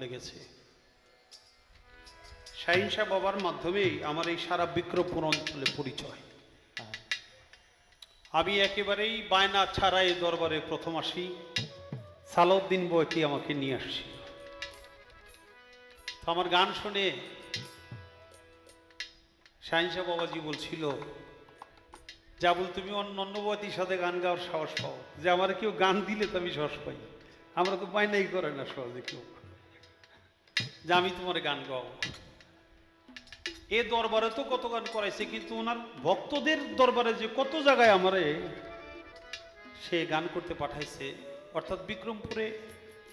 চলে গেছে শাহিনশাহ বাবার মাধ্যমেই আমার এই সারা বিক্রমপুর অঞ্চলে পরিচয়। আমি একেবারেই বায়না ছাড়া এই দরবারে প্রথম আসি। সালাউদ্দিন বয়কি আমাকে নিয়ে আসছি আমার গান শুনে শাহিনশাহ বাবাজি বলছিল যা বল তুমি অন্য অন্য বয়তির সাথে গান গাওয়ার সাহস পাও। যে আমার কেউ গান দিলে তো আমি সাহস পাই। আমরা তো বায়নাই করে না সহজে কেউ। যে আমি তোমার গান গাওয়াবো এ দরবারে তো কত গান করাইছে, কিন্তু ওনার ভক্তদের দরবারে যে কত জায়গায় আমারে সে গান করতে পাঠাইছে, অর্থাৎ বিক্রমপুরে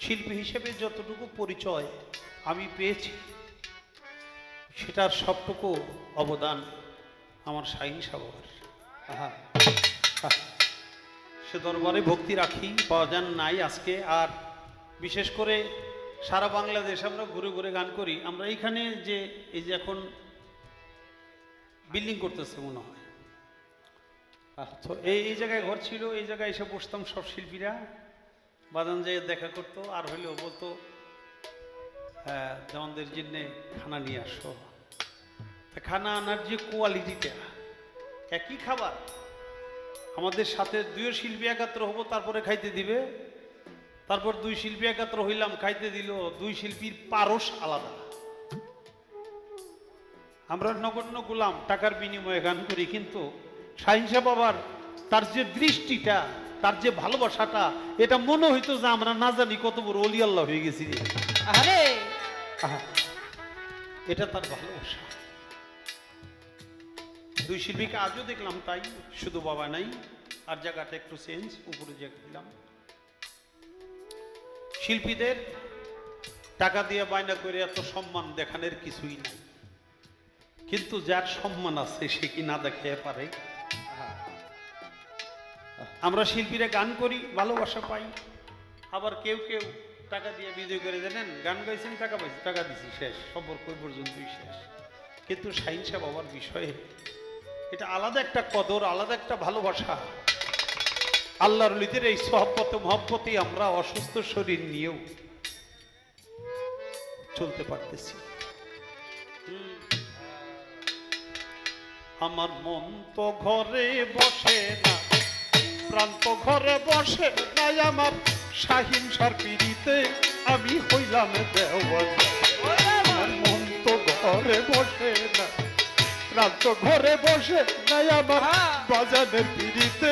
শিল্পী হিসেবে যতটুকু পরিচয় আমি পেয়েছি, সেটার সবটুকু অবদান আমার শাহিন আহা সে দরবারে ভক্তি রাখি, পাওয়া যান নাই আজকে, আর বিশেষ করে সারা বাংলাদেশ আমরা ঘুরে ঘুরে গান করি। আমরা এইখানে যে, এই যে এখন বিল্ডিং করতেছে মনে হয়। তো এই এই জায়গায় ঘর ছিল, এই জায়গায় এসে বসতাম সব শিল্পীরা। বাদান যেয়ে দেখা করতো, আর হইলেও বলতো হ্যাঁ জওয়ানদের জন্যে খানা নিয়ে আসো। তা খানা আনার যে কোয়ালিটিটা একই খাবার। আমাদের সাথে দুই শিল্পী একাত্র হব, তারপরে খাইতে দিবে। তারপর দুই শিল্পী একাত্র হইলাম খাইতে দিল দুই শিল্পীর পারস আলাদা। আমরা নগণ্য গোলাম টাকার বিনিময়ে গান করি কিন্তু সাহিংসা বাবার তার যে দৃষ্টিটা তার যে ভালোবাসাটা এটা মনে হইতো যে আমরা না জানি কত বড় অলি আল্লাহ হয়ে গেছি আরে এটা তার ভালোবাসা। দুই শিল্পীকে আজও দেখলাম তাই শুধু বাবা নাই আর জায়গাটা একটু চেঞ্জ উপরে জায়গা দিলাম শিল্পীদের টাকা দিয়ে বায়না করে এত সম্মান দেখানোর কিছুই নাই। কিন্তু যার সম্মান আছে, সে কি না দেখে পারে? আমরা শিল্পীরা গান করি, ভালোবাসা পাই। আবার কেউ কেউ টাকা দিয়ে বিজয় করে, জানেন, গান গাইছেন, টাকা পাইছি, টাকা দিছি, শেষ সম্পর্ক পর্যন্তই শেষ। কিন্তু সাহিংসা বাবার বিষয়ে এটা আলাদা একটা কদর, আলাদা একটা ভালোবাসা। আল্লাহর লিদের এই সহব্বত মহব্বতে আমরা অসুস্থ শরীর নিয়েও চলতে পারতেছি। আমার মন তো ঘরে বসে না প্রান্ত ঘরে বসে নাই আমার। সাহিংসার পিড়িতে আমি হইলাম দেওয়াল। আমার মন তো ঘরে বসে না প্রান্ত ঘরে বসে নাই আমার। বাজানের পিড়িতে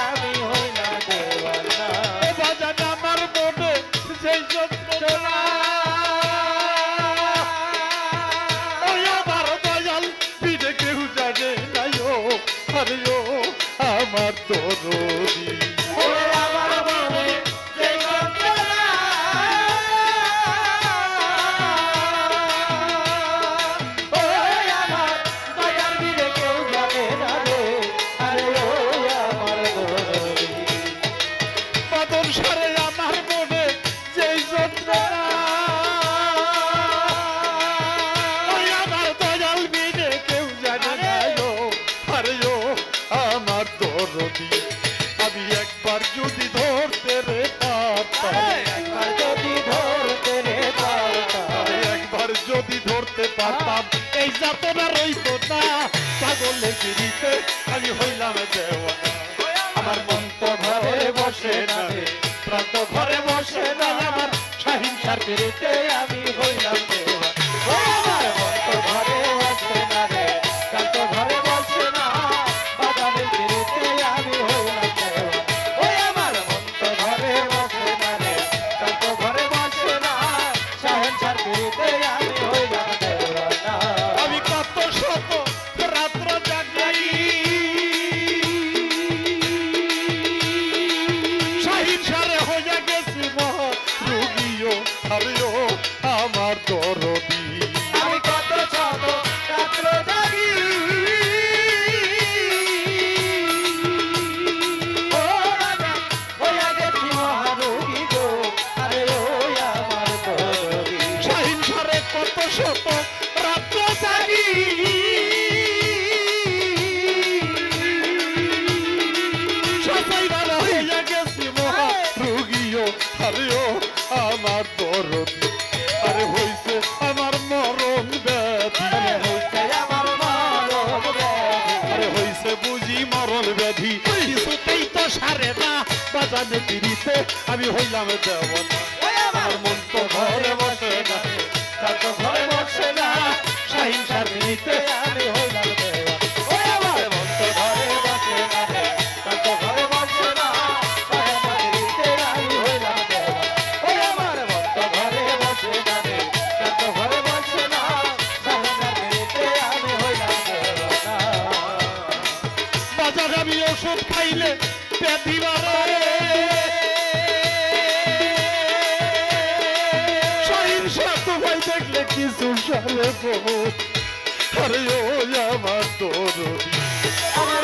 তরুণী ধরতে পারতাম। এই যাতনা রইত না, পাগলে গিরিতে আমি হইলাম আমার মন তো ঘরে বসে না ঘরে বসে না আমার সহিংসার বিরুদ্ধে আমি কানে পিড়িতে আমি হইলাম দেবতা আমার। মন তো ঘরে বসে না তার তো ঘরে বসে না। সার আমি আমায় দেখলে কিছু সারে আরে আমার তোর আমার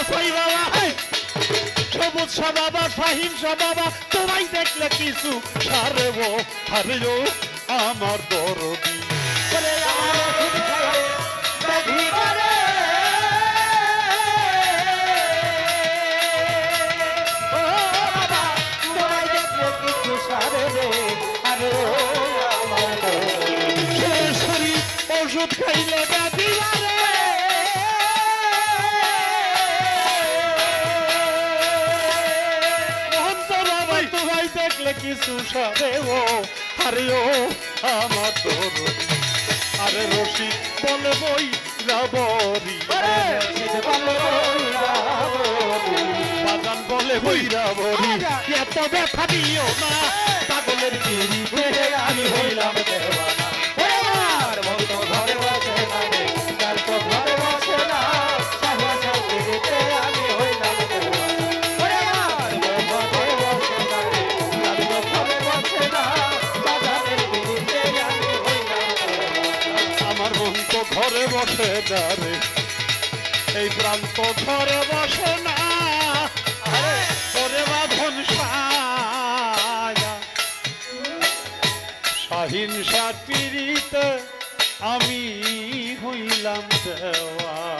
সাই বাবা সবুজ সা বাবা ফাহিম তোমায় দেখলে কিছু হারব হারিও আমার দরদি। ওষুধ খাইলে দেখলে কিছু সরে ও আরে ও আমার তোর। আরে রশি বলে বই রাবরি। বাগান বলে বই রাবরি। এত ব্যথা দিও না পাগলের ধরে বসে যাবে এই প্রান্ত ধরে বসে না। হিংসা পীড়িত আমি হইলাম দেওয়া।